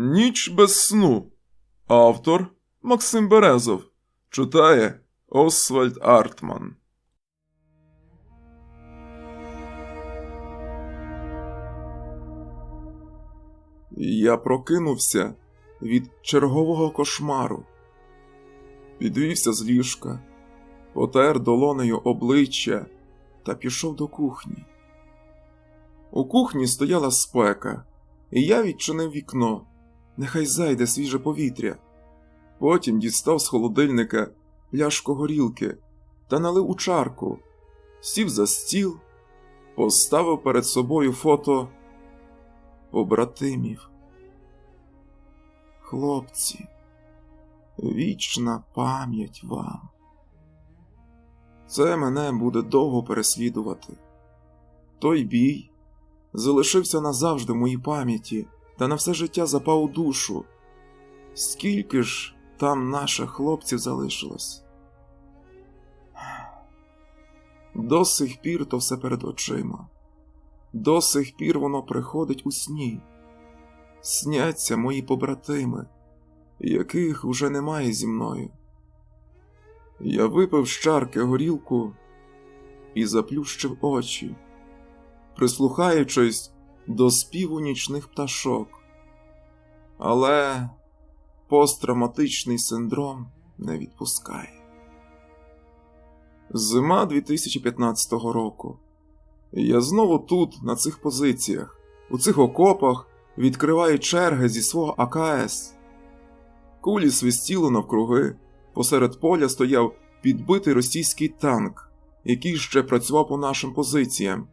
Ніч без сну. Автор Максим Березов. Читає Освальд Артман. Я прокинувся від чергового кошмару. Підвівся з ліжка, потер долонею обличчя та пішов до кухні. У кухні стояла спека, і я відчинив вікно. Нехай зайде свіже повітря. Потім дістав з холодильника пляшку горілки та налив у чарку, сів за стіл, поставив перед собою фото побратимів. Хлопці, вічна пам'ять вам. Це мене буде довго переслідувати. Той бій залишився назавжди в моїй пам'яті та на все життя запав у душу. Скільки ж там наших хлопців залишилось? До сих пір то все перед очима, до сих пір воно приходить у сні. Сняться мої побратими, яких уже немає зі мною. Я випив з чарки горілку і заплющив очі, прислухаючись до співу нічних пташок. Але посттравматичний синдром не відпускає. Зима 2015 року. Я знову тут, на цих позиціях, у цих окопах відкриваю черги зі свого АКС. Кулі свистіли навкруги, посеред поля стояв підбитий російський танк, який ще працював по нашим позиціям.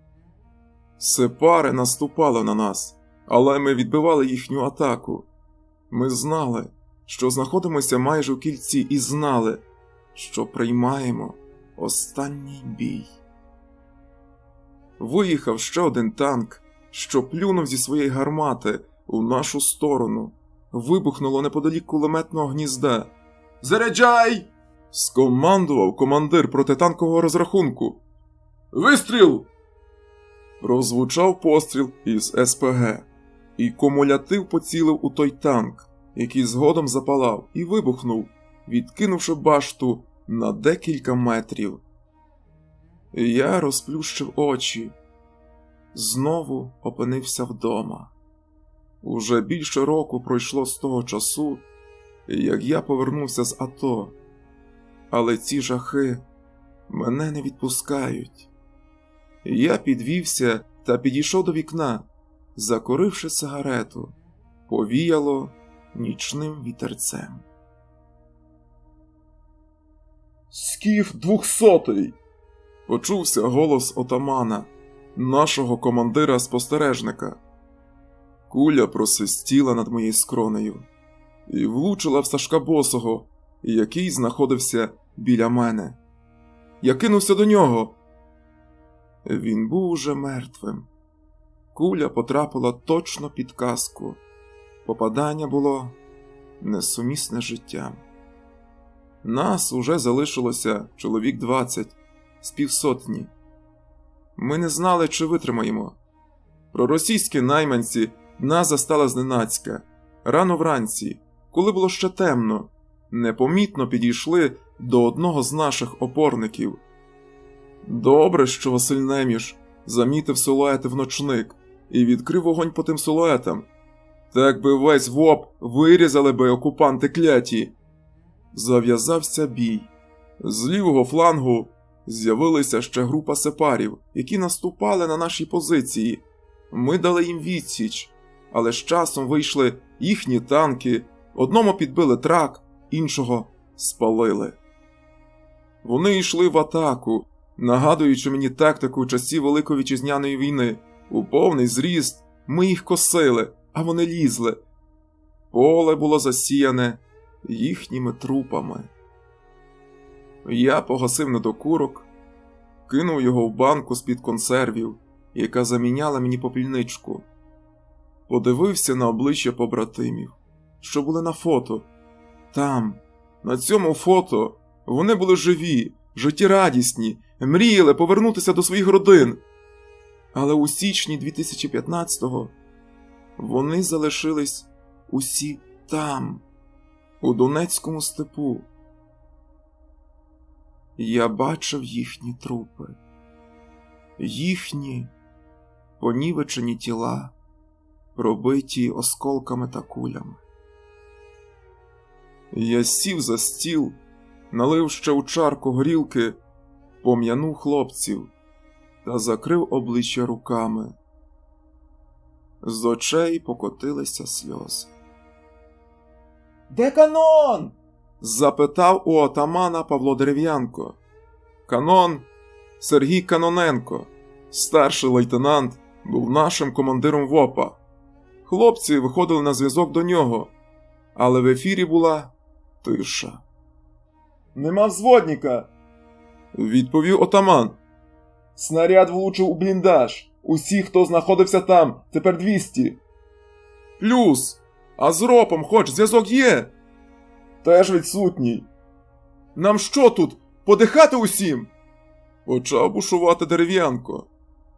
Сепари наступали на нас, але ми відбивали їхню атаку. Ми знали, що знаходимося майже у кільці, і знали, що приймаємо останній бій. Виїхав ще один танк, що плюнув зі своєї гармати у нашу сторону. Вибухнуло неподалік кулеметного гнізда. Заряджай! скомандував командир протитанкового розрахунку. Вистріл! Прозвучав постріл із СПГ, і кумулятив поцілив у той танк, який згодом запалав і вибухнув, відкинувши башту на декілька метрів. Я розплющив очі, знову опинився вдома. Уже більше року пройшло з того часу, як я повернувся з АТО, але ці жахи мене не відпускають. Я підвівся та підійшов до вікна, закуривши сигарету, повіяло нічним вітерцем. Скіф двохсотий. Почувся голос отамана, нашого командира спостережника. Куля просвистіла над моєю скронею і влучила в Сашка Босого, який знаходився біля мене. Я кинувся до нього. Він був уже мертвим. Куля потрапила точно під каску. Попадання було несумісне з життям. Нас уже залишилося чоловік двадцять з півсотні. Ми не знали, чи витримаємо. Проросійські найманці нас застали зненацька. Рано вранці, коли було ще темно, непомітно підійшли до одного з наших опорників. Добре, що Василь Неміш замітив силуети в ночник і відкрив вогонь по тим силуетам. Так би весь воп вирізали би окупанти кляті. Зав'язався бій. З лівого флангу з'явилася ще група сепарів, які наступали на наші позиції. Ми дали їм відсіч, але з часом вийшли їхні танки, одному підбили трак, іншого спалили. Вони йшли в атаку, нагадуючи мені тактику часів Великої вітчизняної війни. У повний зріст ми їх косили, а вони лізли. Поле було засіяне їхніми трупами. Я погасив недокурок, кинув його в банку з-під консервів, яка заміняла мені попільничку. Подивився на обличчя побратимів, що були на фото. Там, на цьому фото, вони були живі, життєрадісні, мріяли повернутися до своїх родин. Але у січні 2015-го вони залишились усі там, у Донецькому степу. Я бачив їхні трупи, їхні понівечені тіла, пробиті осколками та кулями. Я сів за стіл, налив ще у чарку горілки, пом'янув хлопців та закрив обличчя руками. З очей покотилися сльози. Де канон? запитав у отамана Павло Дерев'янко. Канон Сергій Каноненко, старший лейтенант, був нашим командиром ВОПа. Хлопці виходили на зв'язок до нього, але в ефірі була тиша. Нема взводника, відповів отаман. Снаряд влучив у бліндаж. Усі, хто знаходився там, тепер 200. Плюс. А з ропом хоч зв'язок є? Теж відсутній. Нам що тут? Подихати усім? Почав бушувати дерев'янко.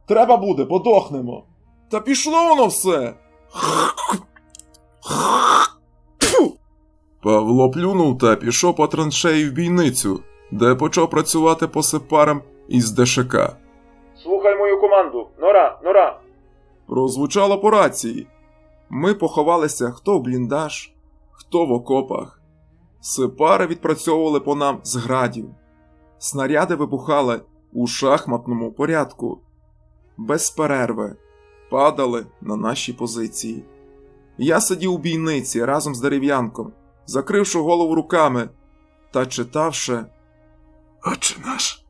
Треба буде, подохнемо. Та пішло воно все. Павло плюнув та пішов по траншеї в бійницю, де почав працювати посипаром із ДШК. Слухай мою команду. Нора, нора. Прозвучало по рації. Ми поховалися хто в бліндаж, хто в окопах. Сипари відпрацьовували по нам з градів. Снаряди вибухали у шахматному порядку, без перерви, падали на наші позиції. Я сидів у бійниці разом з дерев'янком, закривши голову руками та читавши Отче наш,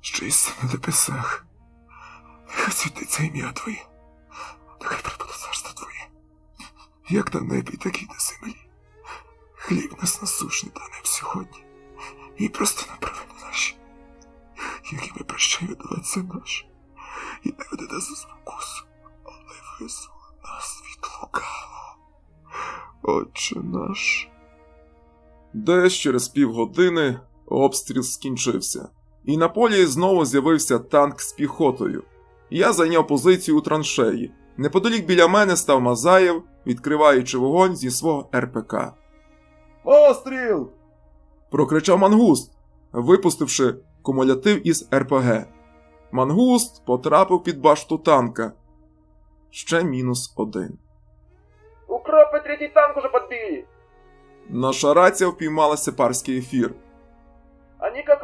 що єси на небесах, нехай світиться ім'я Твоє, нехай прибуде царство Твоє, як на небі, так і на землі. Хліб нас насушний дай нам сьогодні, і просто на провини наші, які ми прощаємо до наш, і не веде нас у спокусу, але визволи нас від лукавого. Отче наш. Десь через півгодини обстріл скінчився, і на полі знову з'явився танк з піхотою. Я зайняв позицію у траншеї. Неподалік біля мене став Мазаєв, відкриваючи вогонь зі свого РПК. Постріл! прокричав мангуст, випустивши кумулятив із РПГ. Мангуст потрапив під башту танка. Ще мінус один. Укропы третий танк уже подбили. Наша рація впіймала сепарський ефір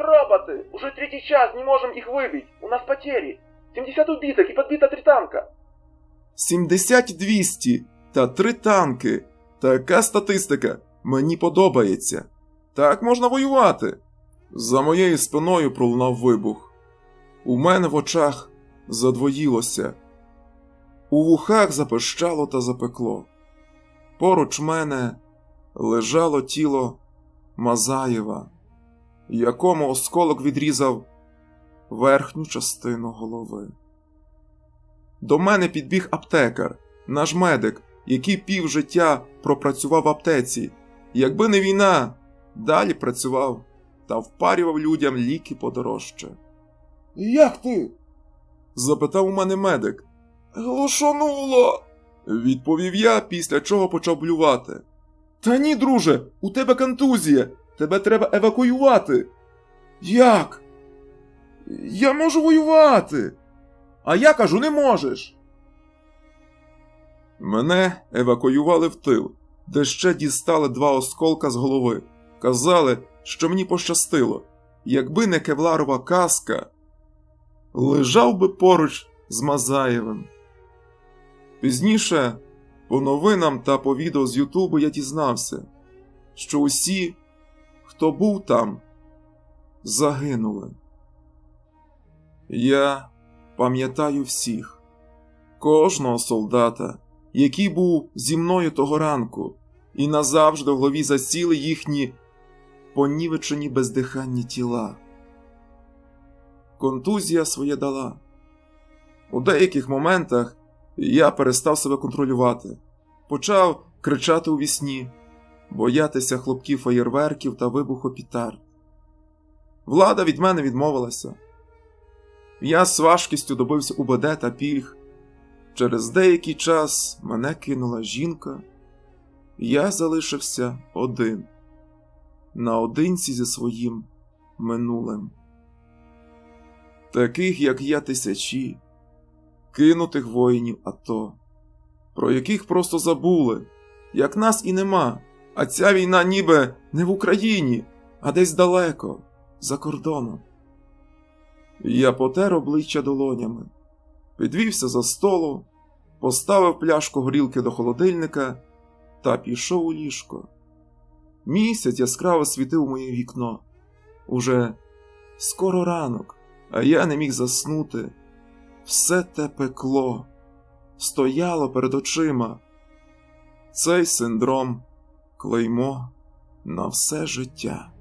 Они как роботы. Уже третий час не можем их выбить. У нас потери. 70 убитых и подбито три танка. 70-200 та три танки. Така статистика мені подобається. Так можна воювати. За моєю спиною пролунав вибух. У мене в очах задвоїлося. У вухах запищало та запекло. Поруч мене лежало тіло Мазаєва, якому осколок відрізав верхню частину голови. До мене підбіг аптекар, наш медик, який пів життя пропрацював в аптеці. Якби не війна, далі працював та впарював людям ліки подорожче. Як ти? запитав у мене медик. Глушонуло, відповів я, після чого почав блювати. Та ні, друже, у тебе контузія. Тебе треба евакуювати. Як? Я можу воювати. А я кажу, не можеш. Мене евакуювали в тил, де ще дістали два осколка з голови. Казали, що мені пощастило. Якби не кевларова каска, лежав би поруч з Мазаєвим. Пізніше, по новинам та по відео з Ютубу я дізнався, що усі, хто був там, загинули. Я пам'ятаю всіх, кожного солдата, який був зі мною того ранку, і назавжди в голові засіли їхні понівечені бездиханні тіла. Контузія своє дала. У деяких моментах я перестав себе контролювати, почав кричати у вісні, боятися хлопків феєрверків та вибуху пітард. Влада від мене відмовилася. Я з важкістю добився УБД та пільг. Через деякий час мене кинула жінка, я залишився один, наодинці зі своїм минулим. Таких, як я, тисячі, кинутих воїнів АТО, про яких просто забули, як нас і нема, а ця війна ніби не в Україні, а десь далеко, за кордоном. Я потер обличчя долонями, підвівся за столу, поставив пляшку горілки до холодильника та пішов у ліжко. Місяць яскраво світив моє вікно. Уже скоро ранок, а я не міг заснути. Все те пекло стояло перед очима. Цей синдром клеймо на все життя.